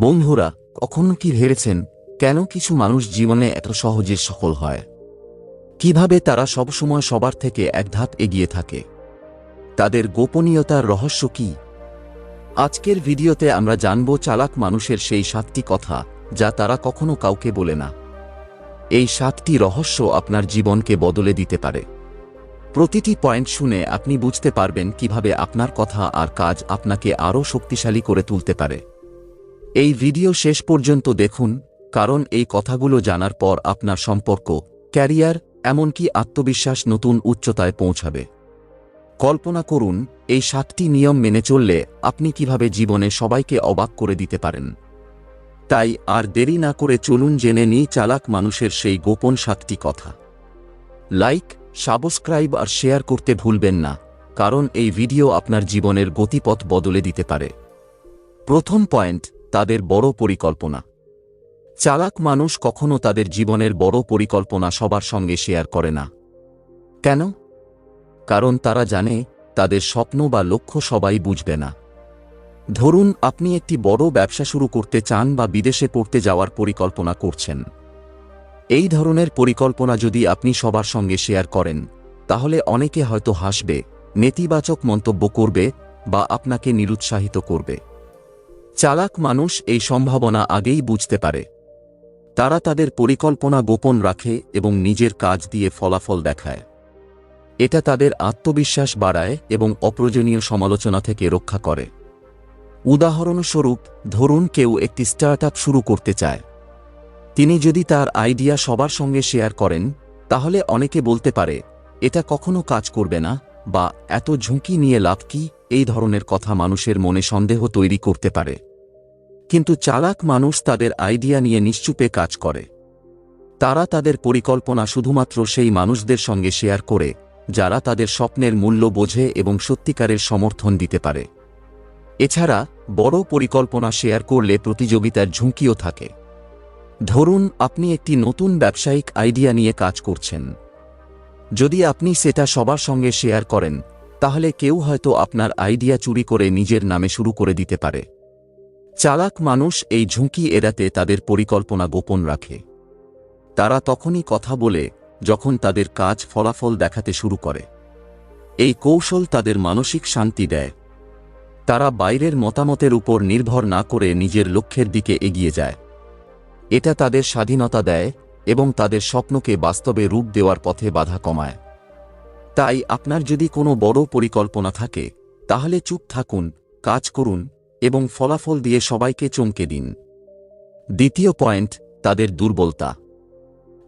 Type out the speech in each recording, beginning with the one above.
বন্ধুরা, কখনো কি ভেবেছেন কেন কিছু মানুষ জীবনে এত সহজে সফল হয়? কীভাবে তারা সবসময় সবার থেকে এক ধাপ এগিয়ে থাকে? তাদের গোপনীয়তার রহস্য কি? আজকের ভিডিওতে আমরা জানব চালাক মানুষের সেই সাতটি কথা যা তারা কখনো কাউকে বলে না। এই সাতটি রহস্য আপনার জীবনকে বদলে দিতে পারে। প্রতিটি পয়েন্ট শুনে আপনি বুঝতে পারবেন কীভাবে আপনার কথা আর কাজ আপনাকে আরও শক্তিশালী করে তুলতে পারে। এই ভিডিও শেষ পর্যন্ত দেখুন, কারণ এই কথাগুলো জানার পর আপনার সম্পর্ক, ক্যারিয়ার, এমনকি আত্মবিশ্বাস নতুন উচ্চতায় পৌঁছাবে। কল্পনা করুন, এই সাতটি নিয়ম মেনে চললে আপনি কীভাবে জীবনে সবাইকে অবাক করে দিতে পারেন। তাই আর দেরি না করে চলুন জেনে নিই চালাক মানুষের সেই গোপন সাতটি কথা। লাইক, সাবস্ক্রাইব আর শেয়ার করতে ভুলবেন না, কারণ এই ভিডিও আপনার জীবনের গতিপথ বদলে দিতে পারে। প্রথম পয়েন্ট তাদের বড় পরিকল্পনা। চালাক মানুষ কখনো তাদের জীবনের বড় পরিকল্পনা সবার সঙ্গে শেয়ার করে না। কেন? কারণ তারা জানে, তাদের স্বপ্ন বা লক্ষ্য সবাই বুঝবে না। ধরুন, আপনি একটি বড় ব্যবসা শুরু করতে চান বা বিদেশে পড়তে যাওয়ার পরিকল্পনা করছেন। এই ধরনের পরিকল্পনা যদি আপনি সবার সঙ্গে শেয়ার করেন, তাহলে অনেকে হয়তো হাসবে, নেতিবাচক মন্তব্য করবে বা আপনাকে নিরুৎসাহিত করবে। চালাক মানুষ এই সম্ভাবনা আগেই বুঝতে পারে। তারা তাদের পরিকল্পনা গোপন রাখে এবং নিজের কাজ দিয়ে ফলাফল দেখায়। এটা তাদের আত্মবিশ্বাস বাড়ায় এবং অপ্রয়োজনীয় সমালোচনা থেকে রক্ষা করে। উদাহরণস্বরূপ, ধরুন কেউ একটি স্টার্টআপ শুরু করতে চায়। তিনি যদি তার আইডিয়া সবার সঙ্গে শেয়ার করেন, তাহলে অনেকে বলতে পারে, এটা কখনো কাজ করবে না। বা এত ঝুঁকি নিয়ে লাভ কি? এই ধরনের কথা মানুষের মনে সন্দেহ তৈরি করতে পারে। কিন্তু চালাক মানুষ তাদের আইডিয়া নিয়ে নিশ্চুপে কাজ করে। তারা তাদের পরিকল্পনা শুধুমাত্র সেই মানুষদের সঙ্গে শেয়ার করে, যারা তাদের স্বপ্নের মূল্য বোঝে এবং সত্যিকারের সমর্থন দিতে পারে। এছাড়া, বড় পরিকল্পনা শেয়ার করলে প্রতিযোগিতার ঝুঁকিও থাকে। ধরুন, আপনি একটি নতুন ব্যবসায়িক আইডিয়া নিয়ে কাজ করছেন। যদি আপনি সেটা সবার সঙ্গে শেয়ার করেন, তাহলে কেউ হয়তো আপনার আইডিয়া চুরি করে নিজের নামে শুরু করে দিতে পারে। চালাক মানুষ এই ঝুঁকি এড়াতে তাদের পরিকল্পনা গোপন রাখে। তারা তখনই কথা বলে, যখন তাদের কাজ ফলাফল দেখাতে শুরু করে। এই কৌশল তাদের মানসিক শান্তি দেয়। তারা বাইরের মতামতের উপর নির্ভর না করে নিজের লক্ষ্যের দিকে এগিয়ে যায়। এটা তাদের স্বাধীনতা দেয় এবং তাদের স্বপ্নকে বাস্তবে রূপ দেওয়ার পথে বাধা কমায়। তাই আপনার যদি কোনো বড় পরিকল্পনা থাকে, তাহলে চুপ থাকুন, কাজ করুন, এবং ফলাফল দিয়ে সবাইকে চমকে দিন। দ্বিতীয় পয়েন্ট, তাদের দুর্বলতা।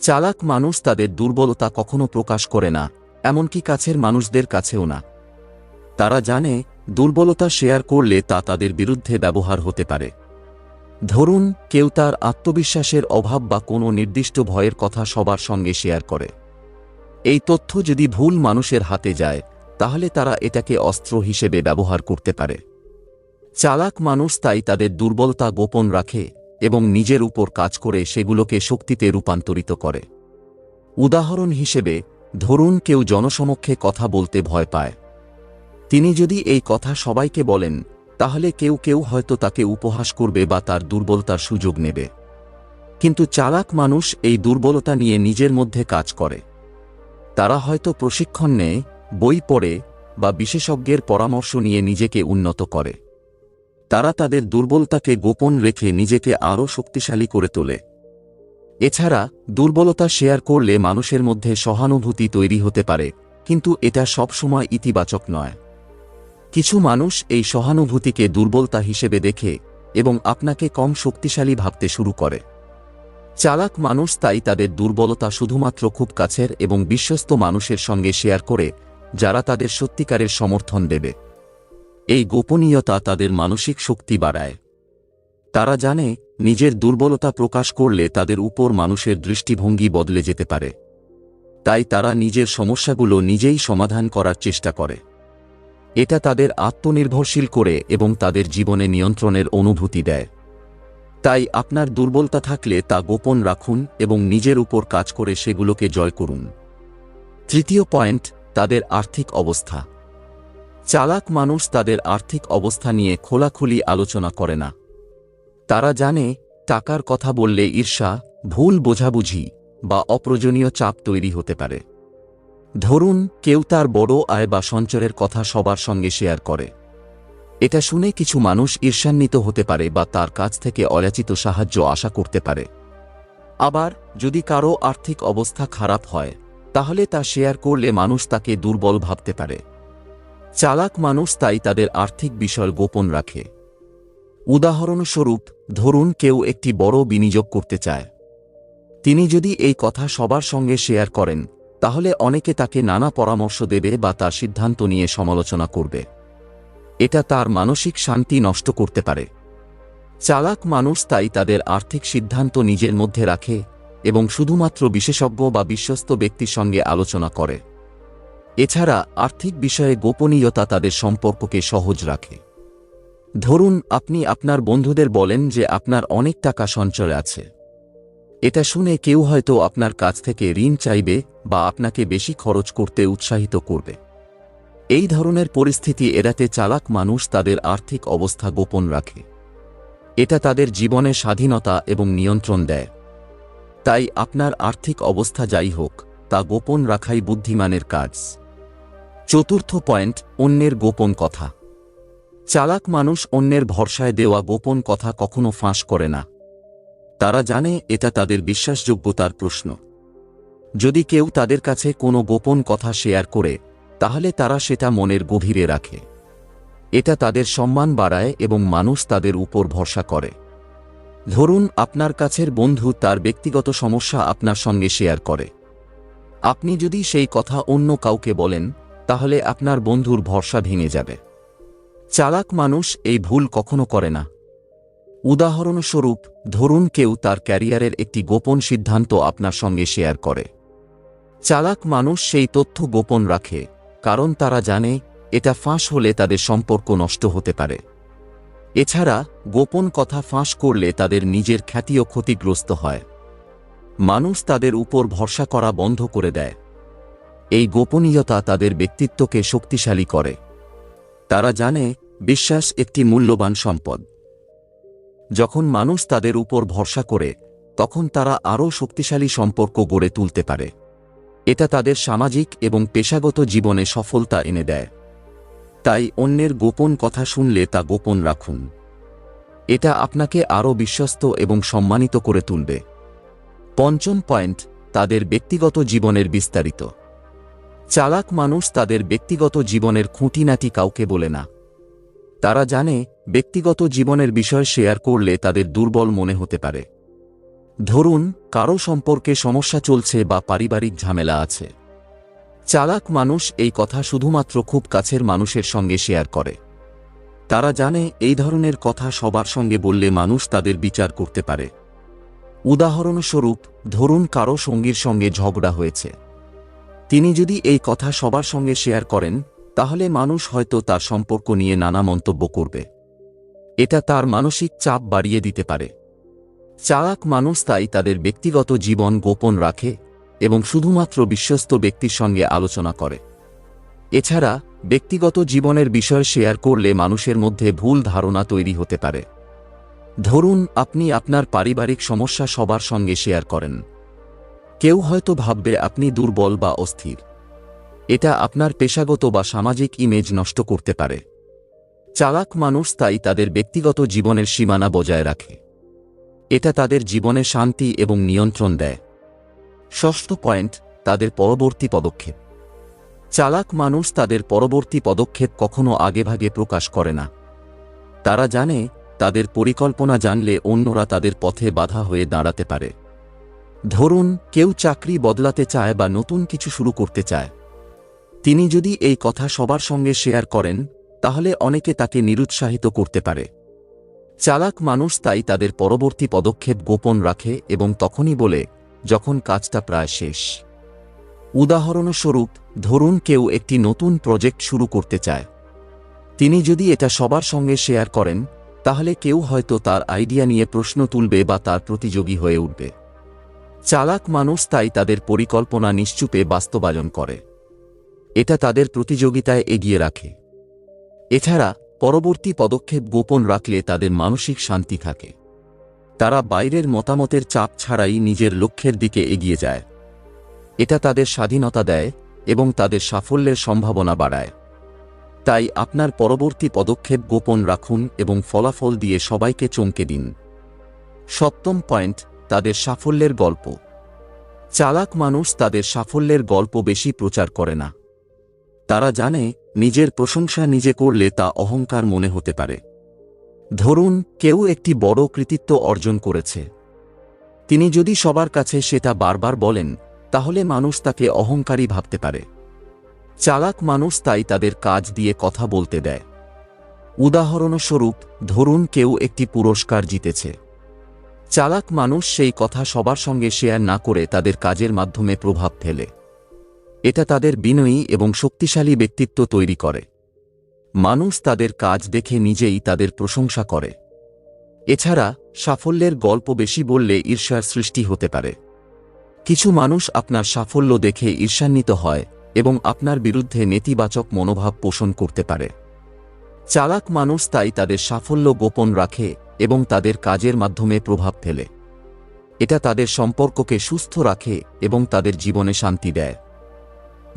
চালাক মানুষ তাদের দুর্বলতা কখনো প্রকাশ করে না, এমনকি কাছের মানুষদের কাছেও না। তারা জানে, দুর্বলতা শেয়ার করলে তা তাদের বিরুদ্ধে ব্যবহার হতে পারে। ধরুন, কেউ তার আত্মবিশ্বাসের অভাব বা কোনো নির্দিষ্ট ভয়ের কথা সবার সঙ্গে শেয়ার করে। এই তথ্য যদি ভুল মানুষের হাতে যায়, তাহলে তারা এটাকে অস্ত্র হিসেবে ব্যবহার করতে পারে। চালাক মানুষ তাই তাদের দুর্বলতা গোপন রাখে এবং নিজের উপর কাজ করে সেগুলোকে শক্তিতে রূপান্তরিত করে। উদাহরণ হিসেবে, ধরুন কেউ জনসমক্ষে কথা বলতে ভয় পায়। তিনি যদি এই কথা সবাইকে বলেন তাহলে কেউ কেউ হয়তো তাকে উপহাস করবে বা তার দুর্বলতার সুযোগ নেবে। কিন্তু চালাক মানুষ এই দুর্বলতা নিয়ে নিজের মধ্যে কাজ করে। তারা হয়তো প্রশিক্ষণ নেয়, বই পড়ে বা বিশেষজ্ঞের পরামর্শ নিয়ে নিজেকে উন্নত করে। তারা তাদের দুর্বলতাকে গোপন রেখে নিজেকে আরও শক্তিশালী করে তোলে। এছাড়া দুর্বলতা শেয়ার করলে মানুষের মধ্যে সহানুভূতি তৈরি হতে পারে, কিন্তু এটা সবসময় ইতিবাচক নয়। কিছু মানুষ এই সহানুভূতিকে দুর্বলতা হিসেবে দেখে এবং আপনাকে কম শক্তিশালী ভাবতে শুরু করে। চালাক মানুষ তাই তাদের দুর্বলতা শুধুমাত্র খুব কাছের এবং বিশ্বস্ত মানুষের সঙ্গে শেয়ার করে, যারা তাদের সত্যিকারের সমর্থন দেবে। এই গোপনীয়তা তাদের মানসিক শক্তি বাড়ায়। তারা জানে, নিজের দুর্বলতা প্রকাশ করলে তাদের উপর মানুষের দৃষ্টিভঙ্গি বদলে যেতে পারে। তাই তারা নিজের সমস্যাগুলো নিজেই সমাধান করার চেষ্টা করে। এটা তাদের আত্মনির্ভরশীল করে এবং তাদের জীবনে নিয়ন্ত্রণের অনুভূতি দেয়। তাই আপনার দুর্বলতা থাকলে তা গোপন রাখুন এবং নিজের উপর কাজ করে সেগুলোকে জয় করুন। তৃতীয় পয়েন্ট, তাদের আর্থিক অবস্থা। চালাক মানুষ তাদের আর্থিক অবস্থা নিয়ে খোলাখুলি আলোচনা করে না। তারা জানে, টাকার কথা বললে ঈর্ষা, ভুল বোঝাবুঝি বা অপ্রয়োজনীয় চাপ তৈরি হতে পারে। ধরুন, কেউ তার বড় আয় বা সঞ্চয়ের কথা সবার সঙ্গে শেয়ার করে। এটা শুনে কিছু মানুষ ঈর্ষান্বিত হতে পারে বা তার কাছ থেকে অযাচিত সাহায্য আশা করতে পারে। আবার, যদি কারও আর্থিক অবস্থা খারাপ হয়, তাহলে তা শেয়ার করলে মানুষ তাকে দুর্বল ভাবতে পারে। চালাক মানুষ তাই তাদের আর্থিক বিষয় গোপন রাখে। উদাহরণস্বরূপ, ধরুন, কেউ একটি বড় বিনিয়োগ করতে চায়। তিনি যদি এই কথা সবার সঙ্গে শেয়ার করেন তাহলে অনেকে তাকে নানা পরামর্শ দেবে বা তার সিদ্ধান্ত নিয়ে সমালোচনা করবে। এটা তার মানসিক শান্তি নষ্ট করতে পারে। চালাক মানুষ তাই তাদের আর্থিক সিদ্ধান্ত নিজের মধ্যে রাখে এবং শুধুমাত্র বিশেষজ্ঞ বা বিশ্বস্ত ব্যক্তির সঙ্গে আলোচনা করে। এছাড়া আর্থিক বিষয়ে গোপনীয়তা তাদের সম্পর্ককে সহজ রাখে। ধরুন, আপনি আপনার বন্ধুদের বলেন যে আপনার অনেক টাকা সঞ্চয় আছে। এটা শুনে কেউ হয়তো আপনার কাছ থেকে ঋণ চাইবে বা আপনাকে বেশি খরচ করতে উৎসাহিত করবে। এই ধরনের পরিস্থিতি এড়াতে চালাক মানুষ তাদের আর্থিক অবস্থা গোপন রাখে। এটা তাদের জীবনে স্বাধীনতা এবং নিয়ন্ত্রণ দেয়। তাই আপনার আর্থিক অবস্থা যাই হোক, তা গোপন রাখাই বুদ্ধিমানের কাজ। চতুর্থ পয়েন্ট, অন্যের গোপন কথা। চালাক মানুষ অন্যের ভরসায় দেওয়া গোপন কথা কখনো ফাঁস করে না। তারা জানে এটা তাদের বিশ্বাসযোগ্যতার প্রশ্ন। যদি কেউ তাদের কাছে কোনো গোপন কথা শেয়ার করে, তাহলে তারা সেটা মনের গভীরে রাখে। এটা তাদের সম্মান বাড়ায় এবং মানুষ তাদের উপর ভরসা করে। ধরুন, আপনার কাছের বন্ধু তার ব্যক্তিগত সমস্যা আপনার সঙ্গে শেয়ার করে। আপনি যদি সেই কথা অন্য কাউকে বলেন, তাহলে আপনার বন্ধুর ভরসা ভেঙে যাবে। চালাক মানুষ এই ভুল কখনো করে না। উদাহরণস্বরূপ, ধরুন কেউ তার ক্যারিয়ারের একটি গোপন সিদ্ধান্ত আপনার সঙ্গে শেয়ার করে। চালাক মানুষ সেই তথ্য গোপন রাখে, কারণ তারা জানে, এটা ফাঁস হলে তাদের সম্পর্ক নষ্ট হতে পারে। এছাড়া, গোপন কথা ফাঁস করলে তাদের নিজের খ্যাতিও ক্ষতিগ্রস্ত হয়। মানুষ তাদের উপর ভরসা করা বন্ধ করে দেয়। এই গোপনীয়তা তাদের ব্যক্তিত্বকে শক্তিশালী করে। তারা জানে, বিশ্বাস একটি মূল্যবান সম্পদ। যখন মানুষ তাদের উপর ভরসা করে, তখন তারা আরও শক্তিশালী সম্পর্ক গড়ে তুলতে পারে। এটা তাদের সামাজিক এবং পেশাগত জীবনে সফলতা এনে দেয়। তাই অন্যের গোপন কথা শুনলে তা গোপন রাখুন। এটা আপনাকে আরও বিশ্বস্ত এবং সম্মানিত করে তুলবে। পঞ্চম পয়েন্ট, তাদের ব্যক্তিগত জীবনের বিস্তারিত। চালাক মানুষ তাদের ব্যক্তিগত জীবনের খুঁটিনাটি কাউকে বলে না। তারা জানে ব্যক্তিগত জীবনের বিষয় শেয়ার করলে তাদের দুর্বল মনে হতে পারে। ধরুন, কারও সম্পর্কে সমস্যা চলছে বা পারিবারিক ঝামেলা আছে। চালাক মানুষ এই কথা শুধুমাত্র খুব কাছের মানুষের সঙ্গে শেয়ার করে। তারা জানে এই ধরনের কথা সবার সঙ্গে বললে মানুষ তাদের বিচার করতে পারে। উদাহরণস্বরূপ, ধরুন কারও সঙ্গীর সঙ্গে ঝগড়া হয়েছে। তিনি যদি এই কথা সবার সঙ্গে শেয়ার করেন, তাহলে মানুষ হয়তো তার সম্পর্ক নিয়ে নানা মন্তব্য করবে। এটা তার মানসিক চাপ বাড়িয়ে দিতে পারে। চালাক মানুষ তাই তাদের ব্যক্তিগত জীবন গোপন রাখে এবং শুধুমাত্র বিশ্বস্ত ব্যক্তির সঙ্গে আলোচনা করে। এছাড়া, ব্যক্তিগত জীবনের বিষয় শেয়ার করলে মানুষের মধ্যে ভুল ধারণা তৈরি হতে পারে। ধরুন, আপনি আপনার পারিবারিক সমস্যা সবার সঙ্গে শেয়ার করেন। কেউ হয়তো ভাববে আপনি দুর্বল বা অস্থির। এটা আপনার পেশাগত বা সামাজিক ইমেজ নষ্ট করতে পারে। চালাক মানুষ তাই তাদের ব্যক্তিগত জীবনের সীমানা বজায় রাখে। এটা তাদের জীবনে শান্তি এবং নিয়ন্ত্রণ দেয়। ষষ্ঠ পয়েন্ট, তাদের পরবর্তী পদক্ষেপ। চালাক মানুষ তাদের পরবর্তী পদক্ষেপ কখনো আগেভাগে প্রকাশ করে না। তারা জানে, তাদের পরিকল্পনা জানলে অন্যরা তাদের পথে বাধা হয়ে দাঁড়াতে পারে। ধরুন, কেউ চাকরি বদলাতে চায় বা নতুন কিছু শুরু করতে চায়। তিনি যদি এই কথা সবার সঙ্গে শেয়ার করেন তাহলে অনেকে তাকে নিরুৎসাহিত করতে পারে। চালাক মানুষ তাই তাদের পরবর্তী পদক্ষেপ গোপন রাখে এবং তখনই বলে, যখন কাজটা প্রায় শেষ। উদাহরণস্বরূপ, ধরুন কেউ একটি নতুন প্রজেক্ট শুরু করতে চায়। তিনি যদি এটা সবার সঙ্গে শেয়ার করেন, তাহলে কেউ হয়তো তার আইডিয়া নিয়ে প্রশ্ন তুলবে বা তার প্রতিযোগী হয়ে উঠবে। চালাক মানুষ তাই তাদের পরিকল্পনা নিশ্চুপে বাস্তবায়ন করে। এটা তাদের প্রতিযোগিতায় এগিয়ে রাখে। এছাড়া পরবর্তী পদক্ষেপ গোপন রাখলে তাদের মানসিক শান্তি থাকে। তারা বাইরের মতামতের চাপ ছাড়াই নিজের লক্ষ্যের দিকে এগিয়ে যায়। এটা তাদের স্বাধীনতা দেয় এবং তাদের সাফল্যের সম্ভাবনা বাড়ায়। তাই আপনার পরবর্তী পদক্ষেপ গোপন রাখুন এবং ফলাফল দিয়ে সবাইকে চমকে দিন। সপ্তম পয়েন্ট, তাদের সাফল্যের গল্প। চালাক মানুষ তাদের সাফল্যের গল্প বেশি প্রচার করে না। তারা জানে, নিজের প্রশংসা নিজে করলে তা অহংকার মনে হতে পারে। ধরুন, কেউ একটি বড় কৃতিত্ব অর্জন করেছে। তিনি যদি সবার কাছে সেটা বারবার বলেন, তাহলে মানুষ তাকে অহংকারী ভাবতে পারে। চালাক মানুষ তাই তাদের কাজ দিয়ে কথা বলতে দেয়। উদাহরণস্বরূপ, ধরুন কেউ একটি পুরস্কার জিতেছে। চালাক মানুষ সেই কথা সবার সঙ্গে শেয়ার না করে তাদের কাজের মাধ্যমে প্রভাব ফেলে। এটা তাদের বিনয়ী এবং শক্তিশালী ব্যক্তিত্ব তৈরি করে। মানুষ তাদের কাজ দেখে নিজেই তাদের প্রশংসা করে। এছাড়া, সাফল্যের গল্প বেশি বললে ঈর্ষার সৃষ্টি হতে পারে। কিছু মানুষ আপনার সাফল্য দেখে ঈর্ষান্বিত হয় এবং আপনার বিরুদ্ধে নেতিবাচক মনোভাব পোষণ করতে পারে। চালাক মানুষ তাই তাদের সাফল্য গোপন রাখে এবং তাদের কাজের মাধ্যমে প্রভাব ফেলে। এটা তাদের সম্পর্ককে সুস্থ রাখে এবং তাদের জীবনে শান্তি দেয়।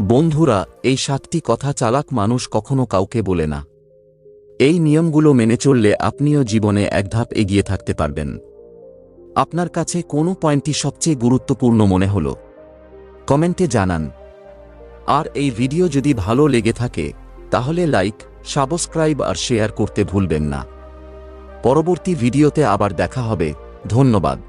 বন্ধুরা, এই সাতটি কথা চালাক মানুষ কখনো কাউকে বলে না। এই নিয়মগুলো মেনে চললে আপনিও জীবনে এক ধাপ এগিয়ে থাকতে পারবেন। আপনার কাছে কোনো পয়েন্টটি সবচেয়ে গুরুত্বপূর্ণ মনে হল? কমেন্টে জানান। আর এই ভিডিও যদি ভালো লেগে থাকে, তাহলে লাইক, সাবস্ক্রাইব আর শেয়ার করতে ভুলবেন না। পরবর্তী ভিডিওতে আবার দেখা হবে। ধন্যবাদ।